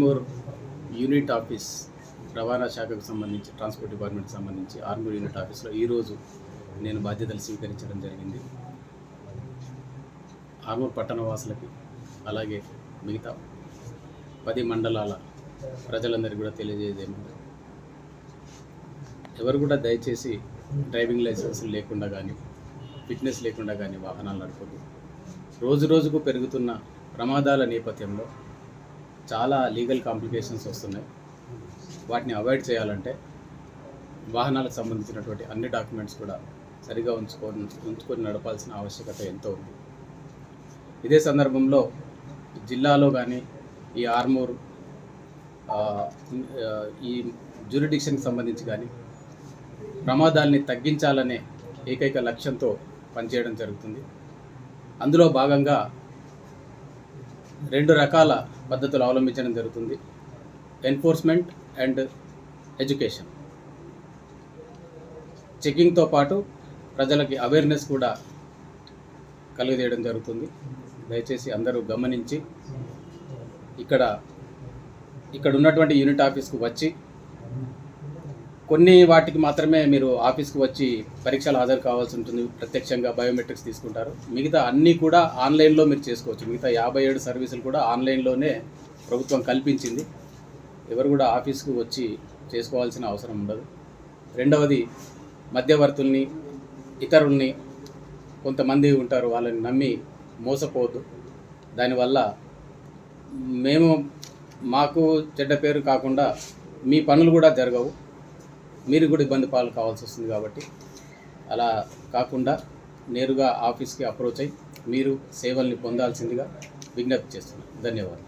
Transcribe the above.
Armoor unit office రవాణా శాఖకు సంబంధించి ట్రాన్స్పోర్ట్ డిపార్ట్మెంట్కి సంబంధించి ఆర్మూర్ యూనిట్ ఆఫీస్లో ఈరోజు నేను బాధ్యతలు స్వీకరించడం జరిగింది. ఆర్మూర్ పట్టణ వాసులకి అలాగే మిగతా పది మండలాల ప్రజలందరికీ కూడా తెలియజేయదు ఎవరు కూడా దయచేసి డ్రైవింగ్ లైసెన్స్ లేకుండా కానీ ఫిట్నెస్ లేకుండా కానీ వాహనాలు నడపదు రోజు రోజుకు పెరుగుతున్న ప్రమాదాల నేపథ్యంలో చాలా లీగల్ కాంప్లికేషన్స్ వస్తున్నాయి. వాటిని అవాయిడ్ చేయాలంటే వాహనాలకు సంబంధించినటువంటి అన్ని డాక్యుమెంట్స్ కూడా సరిగా ఉంచుకొని ఉంచుకొని నడపాల్సిన ఆవశ్యకత ఎంతో ఉంది. ఇదే సందర్భంలో జిల్లాలో కానీ ఈ ఆర్మూర్ ఈ జ్యూరిడిక్షన్కి సంబంధించి కానీ ప్రమాదాల్ని తగ్గించాలనే ఏకైక లక్ష్యంతో పనిచేయడం జరుగుతుంది. అందులో భాగంగా రెండు రకాల పద్ధతులు అవలంబించడం జరుగుతుంది. ఎన్ఫోర్స్మెంట్ అండ్ ఎడ్యుకేషన్ చెకింగ్తో పాటు ప్రజలకి అవేర్నెస్ కూడా కలిగజేయడం జరుగుతుంది. దయచేసి అందరూ గమనించి ఇక్కడ ఇక్కడ ఉన్నటువంటి యూనిట్ ఆఫీస్కు వచ్చి కొన్ని వాటికి మాత్రమే మీరు ఆఫీస్కి వచ్చి పరీక్షలు హాజరు కావాల్సి ఉంటుంది. ప్రత్యక్షంగా బయోమెట్రిక్స్ తీసుకుంటారు. మిగతా అన్నీ కూడా ఆన్లైన్లో మీరు చేసుకోవచ్చు. మిగతా యాభై ఏడు సర్వీసులు కూడా ఆన్లైన్లోనే ప్రభుత్వం కల్పించింది. ఎవరు కూడా ఆఫీస్కు వచ్చి చేసుకోవాల్సిన అవసరం ఉండదు. రెండవది మధ్యవర్తుల్ని ఇతరుల్ని కొంతమంది ఉంటారు వాళ్ళని నమ్మి మోసపోవద్దు. దానివల్ల మేము మాకు చెడ్డ పేరు కాకుండా మీ పనులు కూడా జరగవు. మీరు కూడా ఇబ్బంది పాలు కావాల్సి వస్తుంది కాబట్టి అలా కాకుండా నేరుగా ఆఫీస్కి అప్రోచ్ అయ్యి మీరు సేవల్ని పొందాల్సిందిగా విజ్ఞప్తి చేస్తున్నాను. ధన్యవాదాలు.